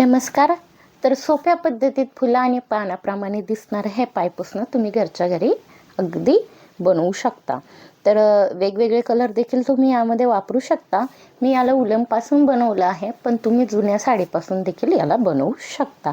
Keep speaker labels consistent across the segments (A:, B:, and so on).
A: नमस्कार. तर सोप्या पद्धतीत फुलं आणि पानाप्रमाणे दिसणारं हे पायपुसणं तुम्ही घरच्या घरी अगदी बनवू शकता. तर वेगवेगळे कलर देखील तुम्ही यामध्ये वापरू शकता. मी याला उलमपासून बनवलं आहे पण तुम्ही जुन्या साडीपासून देखील याला बनवू शकता.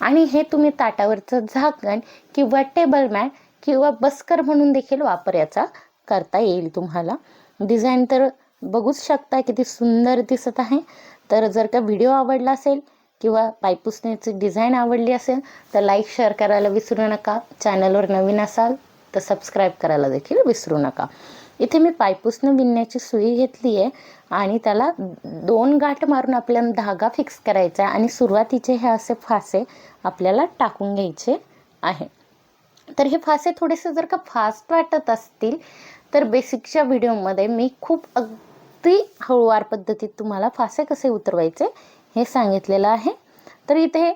A: आणि हे तुम्ही ताटावरचं झाकण किंवा टेबल मॅट किंवा बस्कर म्हणून देखील वापर याचा करता येईल तुम्हाला. डिझाईन तर बघूच शकता किती सुंदर दिसत आहे. तर जर का व्हिडिओ आवडला असेल किंवा पायपुसण्याची डिझाईन आवडली असेल तर लाईक शेअर करायला विसरू नका. चॅनलवर नवीन असाल तर सबस्क्राईब करायला देखील विसरू नका. इथे मी पायपुसणं विणण्याची सुई घेतली आहे आणि त्याला दोन गाठ मारून आपल्याला धागा फिक्स करायचा आहे आणि सुरुवातीचे हे असे फासे आपल्याला टाकून घ्यायचे आहे. तर हे फासे थोडेसे जर का फास्ट वाटत असतील तर बेसिकच्या व्हिडिओमध्ये मी खूप अगदी हळूवार पद्धतीत तुम्हाला फासे कसे उतरवायचे हे सांगितलेलं आहे. तर इथे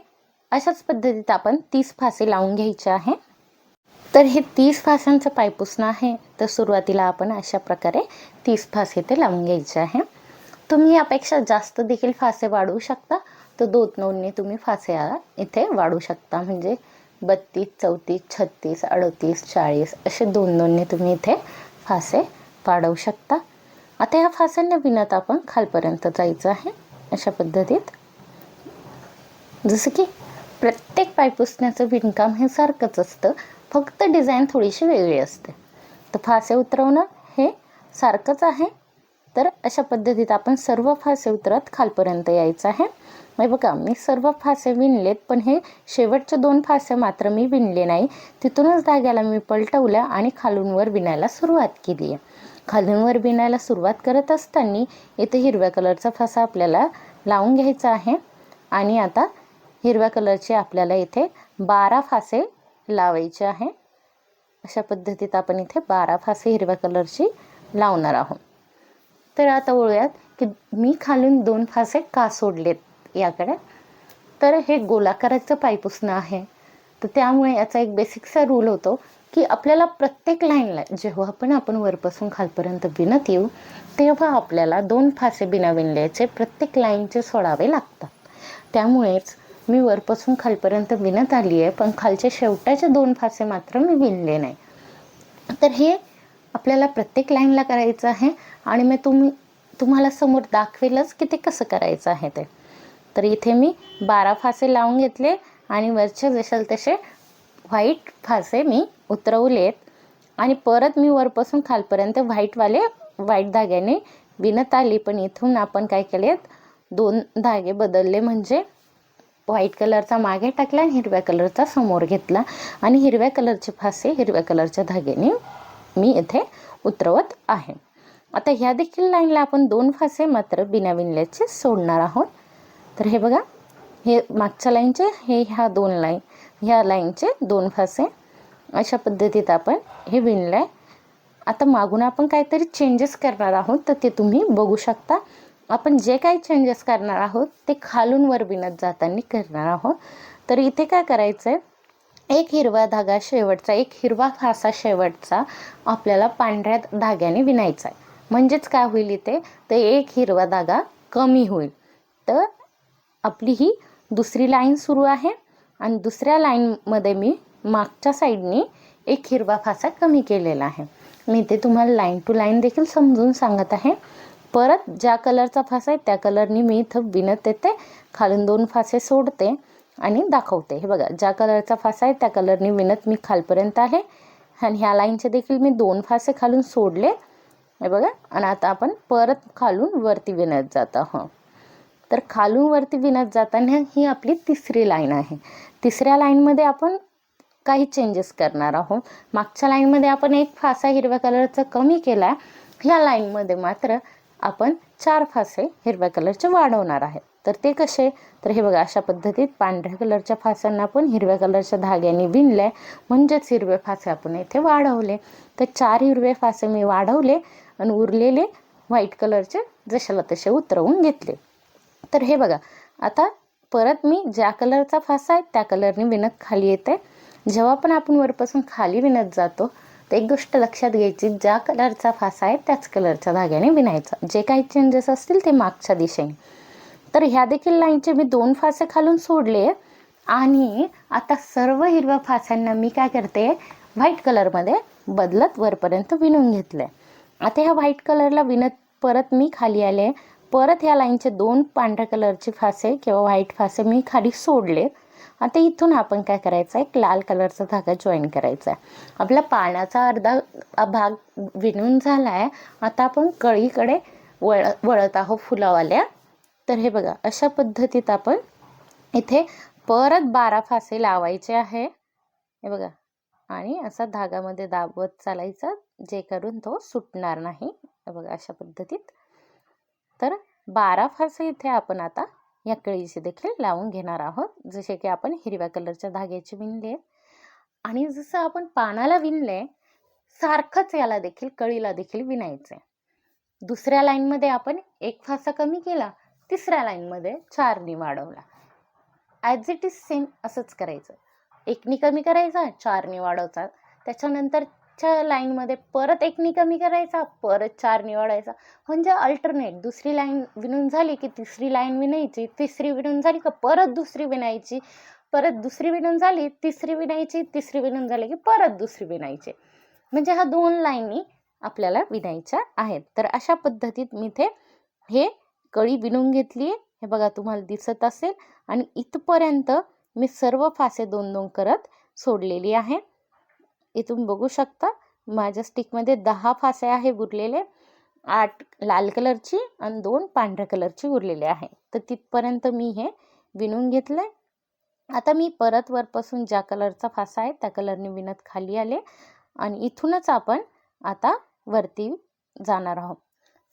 A: अशाच पद्धतीत आपण तीस फासे लावून घ्यायचे आहे. तर हे तीस फासांचं पायपुसणं आहे. तर सुरुवातीला आपण अशा प्रकारे तीस फासे ते लावून घ्यायचे आहे. तुम्ही यापेक्षा जास्त देखील फासे वाढवू शकता. तर दोन तुम्ही फासे इथे वाढवू शकता. म्हणजे बत्तीस चौतीस छत्तीस अडतीस चाळीस असे दोन दोनने तुम्ही इथे फासे वाढवू शकता. आता या फासांना विणत आपण खालपर्यंत जायचं आहे. अशा पद्धतीत. जसं की प्रत्येक पाय पुसण्याचं विणकाम हे सारखंच असतं फक्त डिझाईन थोडीशी वेगळी असते. तर फासे उतरवणं हे सारखंच आहे. तर अशा पद्धतीत आपण सर्व फासे उतरत खालपर्यंत यायचं आहे. मग बघा मी सर्व फासे विणलेत पण हे शेवटचे दोन फासे मात्र मी विणले नाही. तिथूनच धाग्याला मी पलटवल्या आणि खालूनवर विणायला सुरुवात केली आहे. खालून बिनायला सुरुवात करत असताना इथे हिरव्या कलरचा फासा आपल्याला लावून घ्यायचा आहे. आणि आता हिरव्या कलरचे आपल्याला इथे बारा फासे लावायचे आहे. अशा पद्धतीत आपण इथे बारा फासे हिरव्या कलरची लावणार आहोत. तर आता वळूयात की मी खालून दोन फासे का सोडलेत याकडे. तर हे गोलाकाराचं पायपुसणं आहे. तर त्यामुळे याचा एक बेसिकचा रूल होतो की आपल्याला प्रत्येक लाईनला जेव्हा पण आपण वरपासून खालपर्यंत विणत येऊ तेव्हा आपल्याला दोन फासे बिना विणल्याचे प्रत्येक लाईनचे सोडावे लागतात. त्यामुळेच मी वरपासून खालपर्यंत विणत आली आहे पण खालचे शेवटाचे दोन फासे मात्र मी विणले नाही. तर हे आपल्याला प्रत्येक लाईनला करायचं आहे आणि मी तुम्ही तुम्हाला समोर दाखवेलच की ते कसं करायचं आहे ते. तर इथे मी बारा फासे लावून घेतले आणि वरचे जशाल तसे व्हाईट फासे मी उतरवलेत आणि परत मी वरपासून खालपर्यंत व्हाईटवाले व्हाईट धाग्याने विणत आली. पण इथून आपण काय केलेत? दोन धागे बदलले. म्हणजे व्हाईट कलरचा मागे टाकला आणि हिरव्या कलरचा समोर घेतला. आणि हिरव्या कलरचे फासे हिरव्या कलरच्या धाग्याने मी इथे उतरवत आहे. आता ह्या देखील लाईनला आपण दोन फासे मात्र बिना विणल्याचे सोडणार आहोत. तर हे बघा हे मागच्या लाईनचे हे ह्या दोन लाईन. ह्या लाईनचे दोन फासे. अशा पद्धतीत आपण हे विणलं आहे आता मागून आपण काहीतरी चेंजेस करणार आहोत तर ते तुम्ही बघू शकता. आपण जे काही चेंजेस करणार आहोत ते खालून वर विणत जाताना करणार आहोत. तर इथे काय करायचं आहे एक हिरवा धागा शेवटचा एक हिरवा खासा शेवटचा आपल्याला पांढऱ्या धाग्याने विणायचा आहे म्हणजेच काय होईल इथे? तर एक हिरवा धागा कमी होईल. तर आपली ही दुसरी लाईन सुरू आहे. आणि दुसऱ्या लाईनमध्ये मी मागच्या साईडनी एक हिरवा फासा कमी केलेला आहे. मी ते तुम्हाला लाईन टू लाईन देखील समजून सांगत आहे. परत ज्या कलरचा फासा आहे त्या कलरनी मी इथं विणत येते खालून दोन फासे सोडते आणि दाखवते. हे बघा ज्या कलरचा फासा आहे त्या कलरनी विणत मी खालपर्यंत आहे. आणि ह्या लाईनचे देखील मी दोन फासे खालून सोडले. हे बघा आणि आता आपण परत खालून वरती विणत जात आहोत. तर खालून वरती विणत जाताना ही आपली तिसरी लाईन आहे. तिसऱ्या लाईनमध्ये आपण काही चेंजेस करणार आहोत. मागच्या लाईनमध्ये आपण एक फासा हिरव्या कलरचा कमी केला. ह्या लाईनमध्ये मात्र आपण चार फासे हिरव्या कलरचे वाढवणार आहेत तर ते कसे? तर हे बघा अशा पद्धतीत पांढऱ्या कलरच्या फासांना आपण हिरव्या कलरच्या धाग्याने विणले म्हणजेच हिरवे फासे आपण इथे वाढवले. तर चार हिरवे फासे मी वाढवले आणि उरलेले व्हाईट कलरचे जशाला तसे उतरवून घेतले. तर हे बघा आता परत मी ज्या कलरचा फासा आहे त्या कलरने विणत खाली येते. जेव्हा पण आपण वरपासून खाली विणत जातो तर एक गोष्ट लक्षात घ्यायची ज्या कलरचा फासा आहे त्याच कलरच्या धाग्याने विणायचा. जे काही चेंजेस असतील ते मागच्या दिशेने. तर ह्या देखील लाईनचे मी दोन फासे खालून सोडले आणि आता सर्व हिरव्या फास्यांना मी काय करते व्हाईट कलरमध्ये बदलत वरपर्यंत विणून घेतले आता ह्या व्हाईट कलरला विणत परत मी खाली आले परत ह्या लाईनचे दोन पांढऱ्या कलरचे फासे किंवा व्हाईट फासे मी खाली सोडले. आता इथून आपण काय करायचं आहे? एक लाल कलरचा धागा जॉईन करायचा आहे. आपला पाण्याचा अर्धा भाग विणून झाला आहे आता आपण कळीकडे वळ वळत आहोत फुलावाल्या. तर हे बघा अशा पद्धतीत आपण इथे परत बारा फासे लावायचे आहे. हे बघा आणि असा धागामध्ये दाबवत चालायचा जे करून तो सुटणार नाही. बघा अशा पद्धतीत तर बारा फासे इथे आपण आता या कळीचे देखील लावून घेणार आहोत. जसे की आपण हिरव्या कलरच्या धाग्याचे विणले. आणि जसं आपण पानाला विणले सारखंच याला देखील कळीला देखील विणायचं. दुसऱ्या लाईनमध्ये आपण एक फासा कमी केला तिसऱ्या लाईनमध्ये चारनी वाढवला. ॲज इट इज सेम असंच करायचं. एकनी कमी करायचा चारनी वाढवचा त्याच्यानंतर मागच्या लाईनमध्ये परत एकनी कमी करायचा परत चार निवडायचा. म्हणजे अल्टरनेट दुसरी लाईन विणून झाली की तिसरी लाईन विणायची तिसरी विणून झाली का परत दुसरी विणायची परत दुसरी विणून झाली तिसरी विणायची तिसरी विणून झाली की परत दुसरी विणायची म्हणजे ह्या दोन लाईनी आपल्याला विणायच्या आहेत. तर अशा पद्धतीत मी ते हे कळी विणून घेतली आहे. हे बघा तुम्हाला दिसत असेल. आणि इथपर्यंत मी सर्व फासे दोन दोन करत सोडलेली आहे. इथून बघू शकता. माझ्या स्टिकमध्ये दहा फासे आहे उरलेले. आठ लाल कलरची आणि दोन पांढऱ्या कलरची उरलेले आहे. तर तिथपर्यंत मी हे विणून घेतलं आहे आता मी परत वरपासून ज्या कलरचा फासा आहे त्या कलरने विणत खाली आले आणि इथूनच आपण आता वरती जाणार आहोत.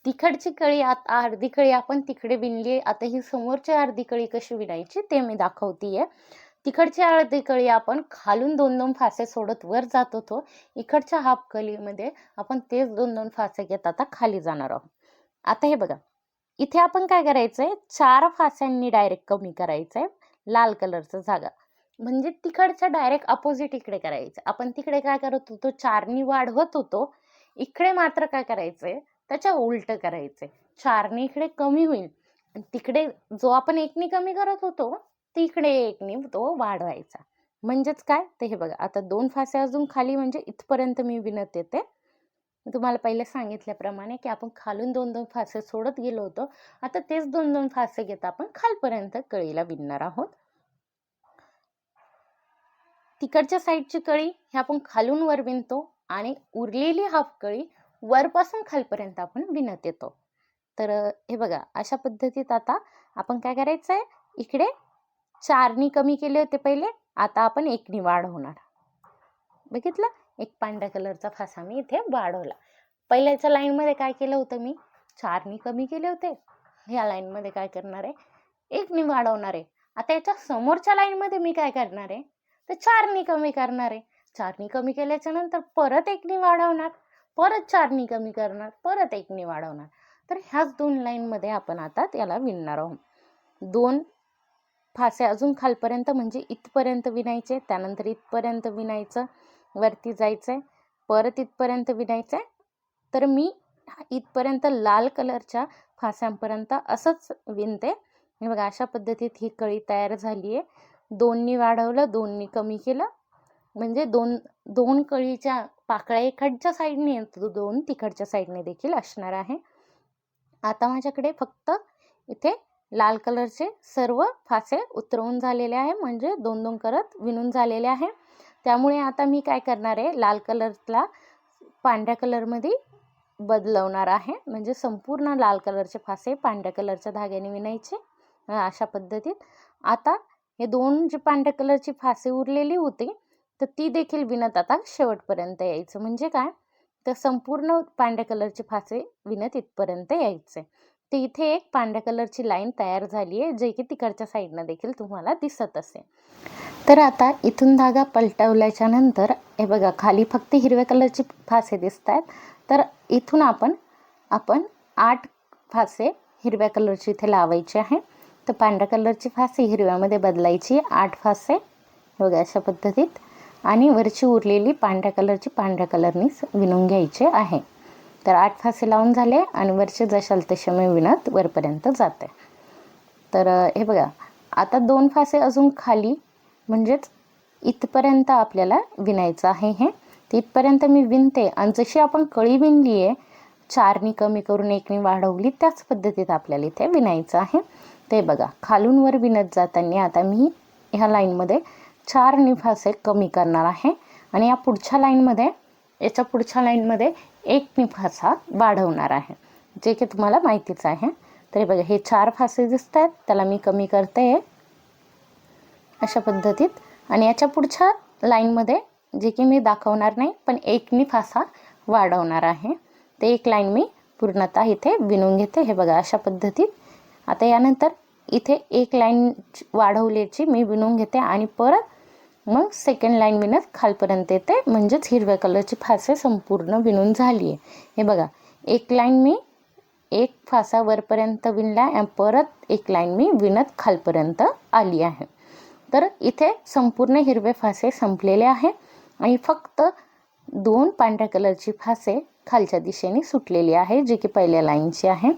A: तिकडची कळी आता अर्धी कळी आपण तिकडे विणली आता ही समोरची अर्धी कळी कशी विणायची ते मी दाखवतीये. तिकडची अर्धी कळी आपण खालून दोन दोन फासे सोडत वर जात होतो. इकडच्या हाफ कळीमध्ये आपण तेच दोन दोन फासे घेत आता खाली जाणार आहोत. आता हे बघा. इथे आपण काय करायचंय? चार फास्यांनी डायरेक्ट कमी करायचंय. लाल कलरचा जागा. म्हणजे तिकडच्या डायरेक्ट अपोजिट इकडे करायचं. आपण तिकडे काय करत होतो? चारनी वाढवत होतो इकडे मात्र काय करायचंय? त्याच्या उलट करायचंय. चारनी इकडे कमी होईल. तिकडे जो आपण एकनी कमी करत होतो तिकडे एकनी तो वाढवायचा. म्हणजेच काय? ते हे बघा आता दोन फासे अजून खाली म्हणजे इथपर्यंत मी विणत येते. तुम्हाला पहिले सांगितल्याप्रमाणे की आपण खालून दोन दोन फासे सोडत गेलो होतो. आता तेच दोन दोन फासे घेत आपण खालपर्यंत कळीला विणणार आहोत. तिकडच्या साईडची कळी हे आपण खालून वर विणतो आणि उरलेली हाफ कळी वरपासून खालपर्यंत आपण विणत येतो. तर हे बघा अशा पद्धतीत आता आपण काय करायचं आहे इकडे चारनी कमी केले होते पहिले आता आपण एकनी वाढवणार बघितलं? एक पांढऱ्या कलरचा फासा मी इथे वाढवला. पहिल्याच्या लाईनमध्ये काय केलं होतं मी? चारनी कमी केले होते. ह्या लाईनमध्ये काय करणार आहे? एकनी वाढवणार आहे. आता याच्या समोरच्या लाईनमध्ये मी काय करणार आहे? तर चारनी कमी करणार आहे. चारनी कमी केल्याच्यानंतर परत एकनी वाढवणार परत चारनी कमी करणार परत एकनी वाढवणार. तर ह्याच दोन लाईनमध्ये आपण आता त्याला विणणार आहोत. दोन फासे अजून खालपर्यंत म्हणजे इथपर्यंत विणायचे त्यानंतर इथपर्यंत विणायचं वरती जायचं आहे परत इथपर्यंत विणायचं. आहे तर मी इथपर्यंत लाल कलरच्या फास्यांपर्यंत असंच विणते. हे बघा अशा पद्धतीत ही कळी तयार झाली आहे दोननी वाढवलं दोननी कमी केलं. म्हणजे दोन दोन कळीच्या पाकळ्या इकडच्या साईडने दोन तिकडच्या साईडने देखील असणार आहे. आता माझ्याकडे फक्त इथे लाल कलरचे सर्व फासे उतरवून झालेले आहे म्हणजे दोन दोन करत विणून झालेले आहे. त्यामुळे आता मी काय करणार आहे लाल कलरला पांढऱ्या कलरमध्ये बदलवणार आहे म्हणजे संपूर्ण लाल कलरचे फासे पांढऱ्या कलरच्या धाग्याने विणायचे अशा पद्धतीत. आता हे दोन जे पांढऱ्या कलरची फासे उरलेली होती तर ती देखील विणत आता शेवटपर्यंत यायचं. म्हणजे काय? तर संपूर्ण पांढऱ्या कलरचे फासे विणत इथपर्यंत यायचे. तर इथे एक पांढऱ्या कलरची लाईन तयार झाली आहे जे की तिकडच्या साईडनं देखील तुम्हाला दिसत असेल. तर आता इथून धागा पलटवल्याच्या नंतर हे बघा खाली फक्त हिरव्या कलरचे फासे दिसत आहेत तर इथून आपण आपण आठ फासे हिरव्या कलरची इथे लावायचे आहे. तर पांढऱ्या कलरची फासे हिरव्यामध्ये बदलायची. आठ फासे बघा अशा पद्धतीत. आणि वरची उरलेली पांढऱ्या कलरची पांढऱ्या कलरनी विणून घ्यायचे आहे. तर आठ फासे लावून झाले आणि वरचे जशाल तसे मी विणत वरपर्यंत जाते. तर हे बघा आता दोन फासे अजून खाली म्हणजेच इथपर्यंत आपल्याला विणायचं आहे हे. इथपर्यंत मी विणते आणि जशी आपण कळी विणली आहे चारनी कमी करून एकनी वाढवली त्याच पद्धतीत आपल्याला इथे विणायचं आहे. ते बघा खालून वर विणत जाताना आता मी ह्या लाईनमध्ये चार निफासे कमी करणार आहे. आणि या पुढच्या लाईनमध्ये याच्या पुढच्या लाईनमध्ये एक फासा वाढवणार आहे. जे की तुम्हाला माहितीच आहे. तरी बघा हे चार फासे दिसत आहेत त्याला मी कमी करते. अशा पद्धतीत. आणि याच्या पुढच्या लाईनमध्ये जे की मी दाखवणार नाही पण एक फासा वाढवणार आहे. ते एक लाईन मी पूर्णतः इथे विणून घेते. हे बघा अशा पद्धतीत. आता यानंतर इथे एक लाईन वाढवल्याची मी विणून घेते. आणि परत मग सेकंड लाईन विणत खालपर्यंत येते. म्हणजेच हिरव्या कलरची फासे संपूर्ण विणून झाली आहे हे बघा एक लाईन मी एक फासा वरपर्यंत विणला आणि परत एक लाईन मी विणत खालपर्यंत आली आहे. तर इथे संपूर्ण हिरवे फासे संपलेले आहे आणि फक्त दोन पांढऱ्या कलरची फासे खालच्या दिशेने सुटलेली आहे जी की पहिल्या लाईनची आहे.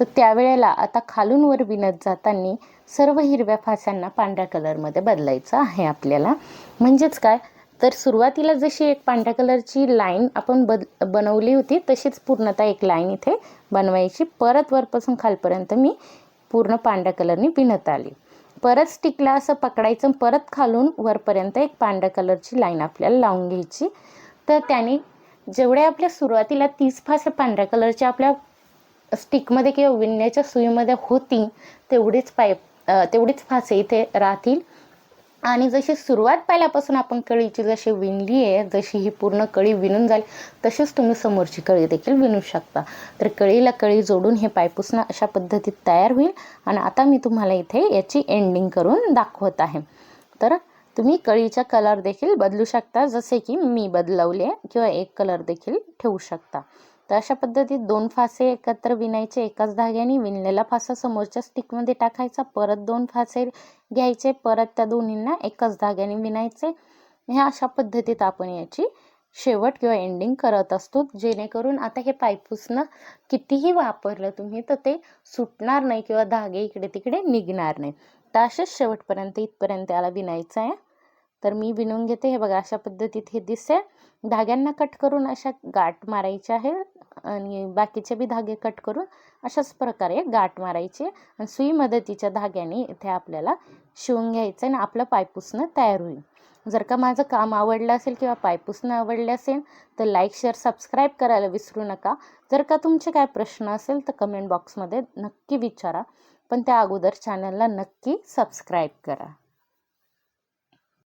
A: तर त्यावेळेला आता खालून वर विणत जाताना सर्व हिरव्या फास्यांना पांढऱ्या कलरमध्ये बदलायचं आहे आपल्याला. म्हणजेच काय? तर सुरुवातीला जशी एक पांढऱ्या कलरची लाईन आपण बद बनवली होती तशीच पूर्णतः एक लाईन इथे बनवायची. परत वरपासून खालपर्यंत मी पूर्ण पांढऱ्या कलरनी विणत आली. परत स्टिकला असं पकडायचं परत खालून वरपर्यंत एक पांढऱ्या कलरची लाईन आपल्याला लावून घ्यायची. तर त्याने जेवढे आपल्या सुरुवातीला तीस फासे पांढऱ्या कलरच्या आपल्या स्टिकमध्ये किंवा विणण्याच्या सुईमध्ये होती तेवढीच पाईप तेवढीच फासे इथे राहतील. आणि जशी सुरुवात पहिल्यापासून आपण कळीची जशी विणली आहे जशी ही पूर्ण कळी विणून जाईल तशीच तुम्ही समोरची कळी देखील विणू शकता. तर कळीला कळी जोडून हे पायपुसणं अशा पद्धतीत तयार होईल. आणि आता मी तुम्हाला इथे याची एंडिंग करून दाखवत आहे. तर तुम्ही कळीचा कलर देखील बदलू शकता जसे की मी बदलवले किंवा एक कलर देखील ठेवू शकता. तर अशा पद्धतीत दोन फासे एकत्र विणायचे एकाच धाग्याने विणलेला फासा समोरच्या स्टिकमध्ये टाकायचा परत दोन फासे घ्यायचे परत त्या दोन्हींना एकाच धाग्याने विणायचे. ह्या अशा पद्धतीत आपण याची शेवट किंवा एंडिंग करत असतो. जेणेकरून आता हे पायपुसणं कितीही वापरलं तुम्ही तर ते सुटणार नाही किंवा धागे इकडे तिकडे निघणार नाही. तर असेच शेवटपर्यंत इथपर्यंत याला विणायचं आहे. तर मी विणून घेते. हे बघा अशा पद्धतीत हे दिसते धाग्यांना कट करून अशा गाठ मारायच्या आहे. आणि बाकीचे बी धागे कट करून अशाच प्रकारे गाठ मारायचे आणि सुई मदतीच्या धाग्याने इथे आपल्याला शिवून घ्यायचं आणि आपलं पायपुसणं तयार होईल. जर का माझं काम आवडलं असेल किंवा पायपुसणं आवडलं असेल तर लाईक शेअर सबस्क्राईब करायला विसरू नका. जर का तुमचे काय प्रश्न असेल तर कमेंट बॉक्समध्ये नक्की विचारा. पण त्या अगोदर चॅनलला नक्की सबस्क्राईब करा.